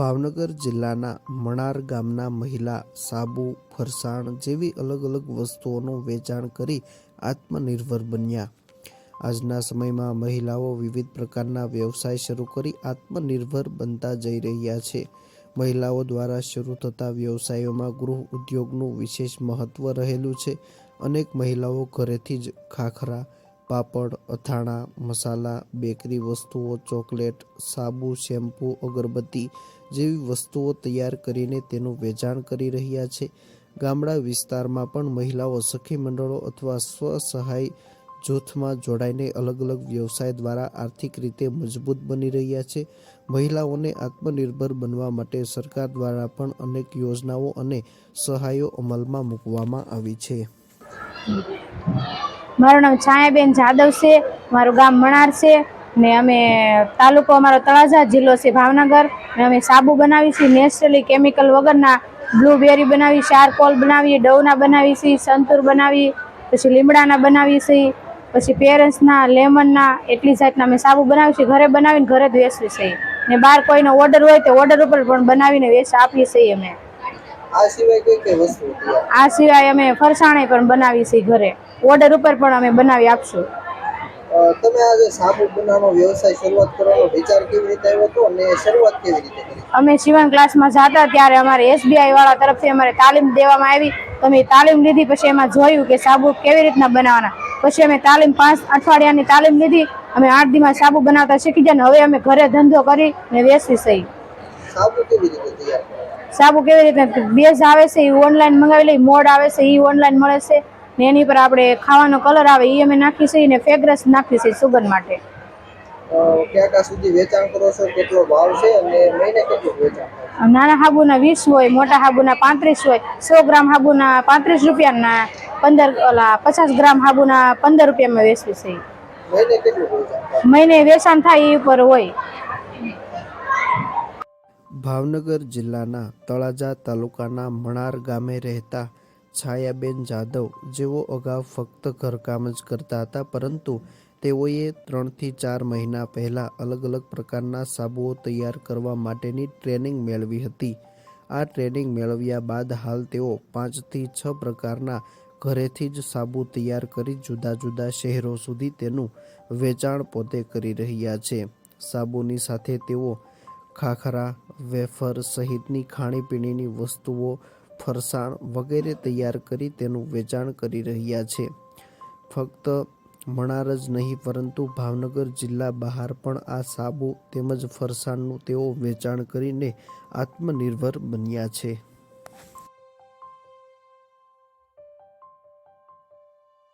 ભાવનગર જિલ્લાના મણાર ગામના મહિલા સાબુ, ફરસાણ જેવી અલગ અલગ વસ્તુઓનું વેચાણ કરી આત્મનિર્ભર બન્યા. આજના સમયમાં મહિલાઓ વિવિધ પ્રકારના વ્યવસાય શરૂ કરી આત્મનિર્ભર બનતા જઈ રહ્યા છે. મહિલાઓ દ્વારા શરૂ થતા વ્યવસાયોમાં ગૃહ ઉદ્યોગનું વિશેષ મહત્વ રહેલું છે. અનેક મહિલાઓ ઘરેથી જ ખાખરા પાપડ, અથાણાં, મસાલા, બેકરી વસ્તુઓ, ચોકલેટ, સાબુ, શેમ્પૂ, અગરબત્તી જેવી વસ્તુઓ તૈયાર કરીને તેનું વેચાણ કરી રહ્યા છે. ગામડા વિસ્તારમાં પણ મહિલાઓ સખી મંડળો અથવા સ્વસહાય જૂથમાં જોડાઈને અલગ અલગ વ્યવસાય દ્વારા આર્થિક રીતે મજબૂત બની રહ્યા છે. મહિલાઓને આત્મનિર્ભર બનવા માટે સરકાર દ્વારા પણ અનેક યોજનાઓ અને સહાયો અમલમાં મૂકવામાં આવી છે. મારું નામ છાયાબેન જાદવ છે મારું ગામ મણાર છે ને અમે તાલુકો અમારો તળાજા જિલ્લો છે ભાવનગર ને અમે સાબુ બનાવી છીએ નેચરલી કેમિકલ વગરના બ્લૂબેરી બનાવી ચારકોલ બનાવી ડવના બનાવી છીએ સંતૂર બનાવી પછી લીમડાના બનાવી છીએ પછી પેરેન્ટ્સના લેમનના એટલી જાતના અમે સાબુ બનાવી છીએ ઘરે બનાવીને ઘરે જ વેચવી છીએ. ને બહાર કોઈનો ઓર્ડર હોય તો ઓર્ડર ઉપર પણ બનાવીને વેચ આપીએ છીએ અમે. આ સિવાય અમે ફરસાણે પણ બનાવી છીએ ઘરે. ઓર્ડર ઉપર પણ અમે બનાવી આપશું. તમે આ સાબુ બનાવવાનો વ્યવસાય શરૂઆત કરવાનો વિચાર કેવી રીતે આવ્યો હતો અને શરૂઆત કેવી રીતે કરી? અમે શિવન ક્લાસમાં જતા ત્યારે અમારે એસબીઆઈ વાળા તરફથી અમારે તાલીમ દેવામાં આવી. તો અમે તાલીમ લીધી પછી એમાં જોયું કે સાબુ કેવી રીતના બનાવવાના. પછી અમે તાલીમ પાંચ અઠવાડિયાની તાલીમ લીધી. અમે આઠ દીમાં સાબુ બનાવતા શીખી ગયા ને હવે અમે ઘરે ધંધો કરી ને વેચી સહી સાબુ કેવી રીતે તૈયાર સાબુ કેવી રીતે? બેઝ આવે છે એ ઓનલાઈન મંગાવી લઈ મોડ આવે છે એ ઓનલાઈન મળે છે. ને એની પર આપણે ખાવાનો કલર આવે એ અમે નાખી છીએ ને ફેગ્રસ નાખી છીએ સુગંધ માટે. ક્યાં સુધી વેચાણ કરો છો? કેટલો ભાવ છે? અને મહિને કેટલું વેચાણ નાના હાબુના વીસ હોય મોટા હાબુના પાંત્રીસ હોય સો ગ્રામ હાબુના પાંત્રીસ રૂપિયાના પંદર ઓલા પચાસ ગ્રામ હાબુના પંદર રૂપિયામાં વેચવી છે મહિને કેટલું મહિને વેચાણ થાય એ ઉપર હોય. ભાવનગર જિલ્લાના તળાજા તાલુકાના મણાર ગામે રહેતા છાયાબેન જાદવ જેઓ અગાઉ ફક્ત ઘરકામ જ કરતા હતા, પરંતુ તેઓએ ત્રણથી ચાર મહિના પહેલાં અલગ અલગ પ્રકારના સાબુઓ તૈયાર કરવા માટેની ટ્રેનિંગ મેળવી હતી. આ ટ્રેનિંગ મેળવ્યા બાદ હાલ તેઓ પાંચથી છ પ્રકારના ઘરેથી જ સાબુ તૈયાર કરી જુદા જુદા શહેરો સુધી તેનું વેચાણ પોતે કરી રહ્યા છે. સાબુની સાથે તેઓ ખાખરા, વેફર સહિતની ખાણીપીણીની વસ્તુઓ ફરસાણ વગેરે તૈયાર કરી તેનું વેચાણ કરી રહ્યા છે. ફક્ત મણાર જ નહીં, પરંતુ ભાવનગર જિલ્લા બહાર પણ આ સાબુ તેમજ ફરસાણનું તેઓ વેચાણ કરીને આત્મનિર્ભર બન્યા છે.